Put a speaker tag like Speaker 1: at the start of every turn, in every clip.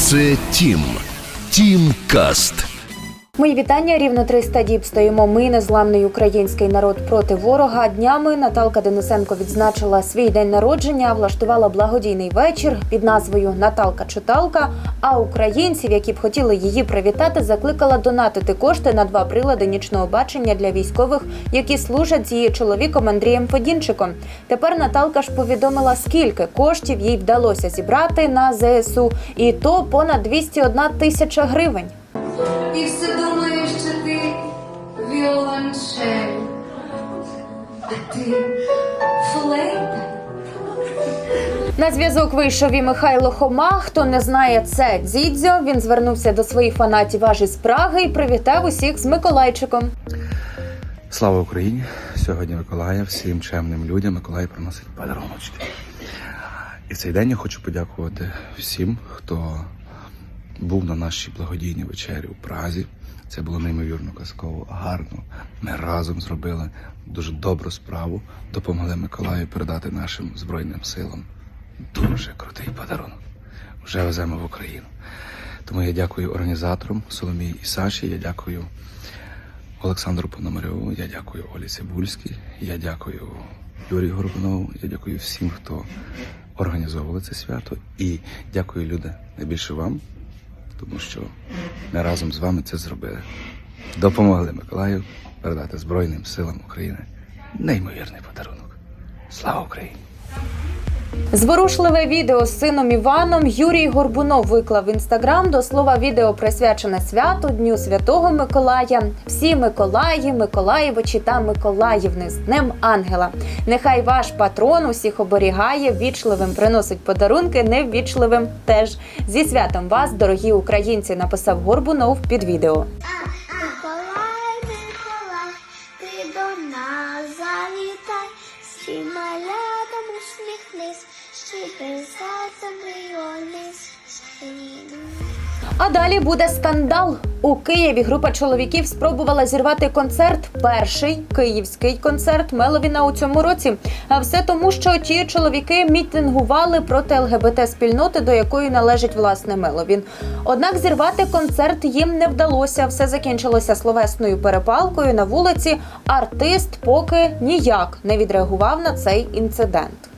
Speaker 1: Це Тім. Тім Каст.
Speaker 2: Мої вітання. Рівно 300 діб стоїмо. Ми незламний український народ проти ворога. Днями Наталка Денисенко відзначила свій день народження, влаштувала благодійний вечір під назвою Наталка Читалка. А українців, які б хотіли її привітати, закликала донатити кошти на два прилади нічного бачення для військових, які служать з її чоловіком Андрієм Федінчиком. Тепер Наталка ж повідомила, скільки коштів їй вдалося зібрати на ЗСУ, і то понад 201 тисяча гривень.
Speaker 3: І все думаєш, що ти віолончель, а ти флейта.
Speaker 2: На зв'язок вийшов і Михайло Хома. Хто не знає, це Дзідзьо. Він звернувся до своїх фанатів аж із Праги і привітав усіх з Миколайчиком.
Speaker 4: Слава Україні! Сьогодні Миколая всім чемним людям Миколай приносить подаруночки. І в цей день я хочу подякувати всім, хто був на нашій благодійній вечері у Празі. Це було неймовірно казково, гарно. Ми разом зробили дуже добру справу, допомогли Миколаю передати нашим Збройним силам дуже крутий подарунок. Вже веземо в Україну. Тому я дякую організаторам Соломії і Саші. Я дякую Олександру Пономарьову, я дякую Олі Цибульській, я дякую Юрію Горбунову, я дякую всім, хто організовували це свято. І дякую, люди, найбільше вам, тому що ми разом з вами це зробили. Допомогли Миколаю передати Збройним силам України неймовірний подарунок. Слава Україні!
Speaker 2: Зворушливе відео з сином Іваном Юрій Горбунов виклав в інстаграм. До слова, відео присвячене святу Дню Святого Миколая. Всі Миколаї, Миколаєвичі та Миколаївни з Днем Ангела. Нехай ваш патрон усіх оберігає, ввічливим приносить подарунки, неввічливим теж. Зі святом вас, дорогі українці, написав Горбунов під відео.
Speaker 5: Миколай, Миколай, ти до нас завітай, всі малятам усміхнись, щедрим серцем прийонись.
Speaker 2: А далі буде скандал. У Києві група чоловіків спробувала зірвати концерт. Перший київський концерт Меловіна у цьому році. А все тому, що ті чоловіки мітингували проти ЛГБТ спільноти, до якої належить власне Меловін. Однак зірвати концерт їм не вдалося. Все закінчилося словесною перепалкою на вулиці. Артист поки ніяк не відреагував на цей інцидент.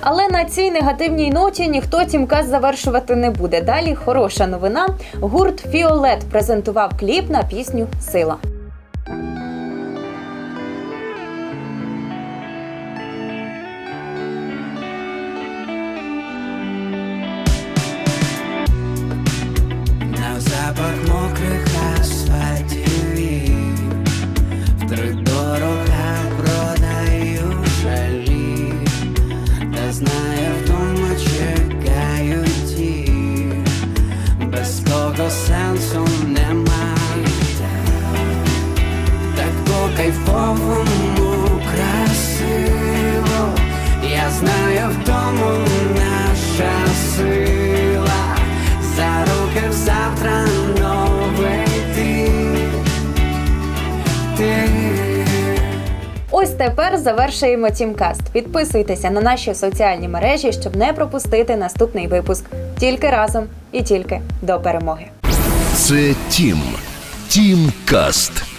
Speaker 2: Але на цій негативній ноті ніхто тімказ завершувати не буде. Далі хороша новина. Гурт Фіолет презентував кліп на пісню Сила. Ось тепер завершуємо тімкаст. Підписуйтеся на наші соціальні мережі, щоб не пропустити наступний випуск. Тільки разом і тільки до перемоги.
Speaker 1: Це Тім. Тім Каст.